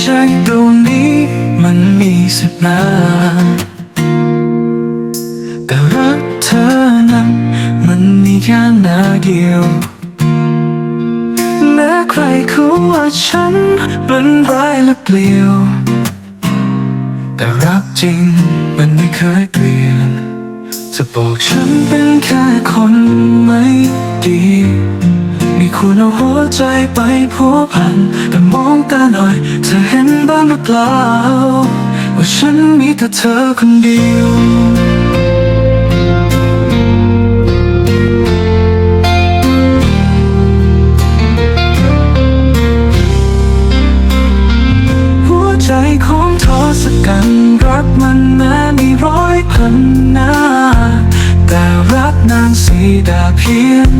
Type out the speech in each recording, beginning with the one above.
ใจดวงนี้มันมีสิบล้าแต่รักเธอนั้นมันมีแค่นาเดียวแม้ใครเขาว่าฉันเป็นร้ายและเปลี่ยว แต่รักจริงมันไม่เคยเปลี่ยน จะบอกฉันเป็นแค่คนไม่ดี มีคุณเอาหัวใจไปพัวพันแต่มองตาหน่อย เธอเห็นบ้างหรือเปล่า ว่าฉันมีแต่เธอคนเดียวหัวใจของทอสักันรักมันแม้มีร้อยพันหน้า แต่รักนางสีดาเพียง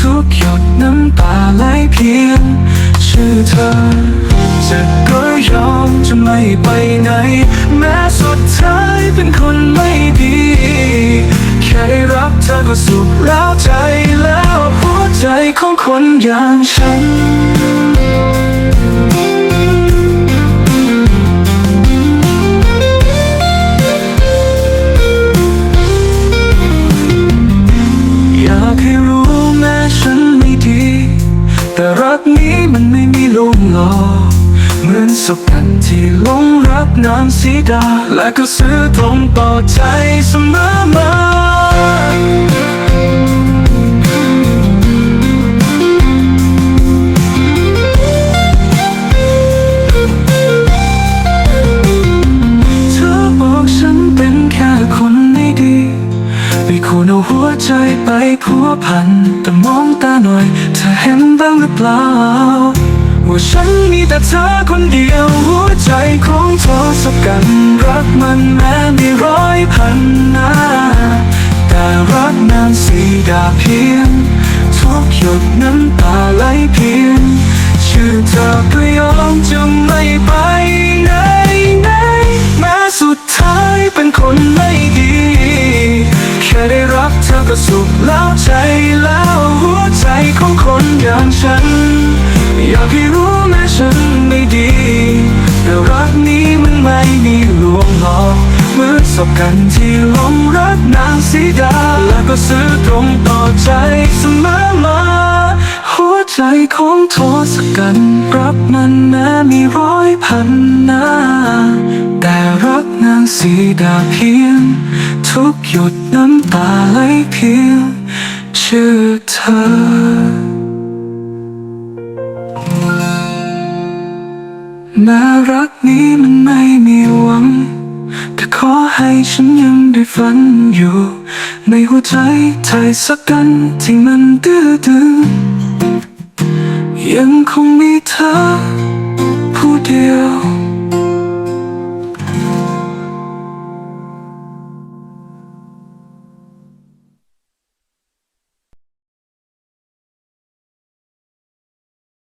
ทุกหยดน้ำตาไหลเพียง ชื่อเธอ จะก็ยอมจะไม่ไปไหน แม้สุดท้ายเป็นคนไม่ดี แค่ได้รับเธอก็สุขแล้วใจแล้วหัวใจของคนอย่างฉัน สุกันที่หลงรักน้ำสีดา และก็ซื้อตรงต่อใจเสมอมาเธอบอกฉันเป็นแค่คนไม่ดีไม่ควรเอาหัวใจไปพัวพัน แต่มองตาหน่อย เธอเห็นบ้างหรือเปล่า ว่าฉันมีแต่เธอคนเดียวหัวใจของเธอสักกันรักมันแม้มีร้อยพันน้าแต่รักนานสีดาเพียงทุกหยดน้ำตาไหลเพียงชื่อเธอก็ยอมจะไม่ไปไหนไหนแม้สุดท้ายเป็นคนไม่ดี แค่ได้รักเธอก็สุขแล้วใจแล้วหัวใจของคนอย่างฉัน มือนศพกันที่ลงรักนางสีดา แล้วก็ซื้อตรงต่อใจเสมอมา หัวใจของโทสกันรับมันแม้มีร้อยพันหน้า แต่รักนางสีดาเพียง ทุกหยดน้ำตาไหลเพียง ชื่อเธอแม้รักนี้มันไม่มีหวัง ขอให้ฉันยังได้ฝันอยู่ ในหัวใจไทยสักกันที่มันดื้อดึงยังคงมีเธอผู้เดียว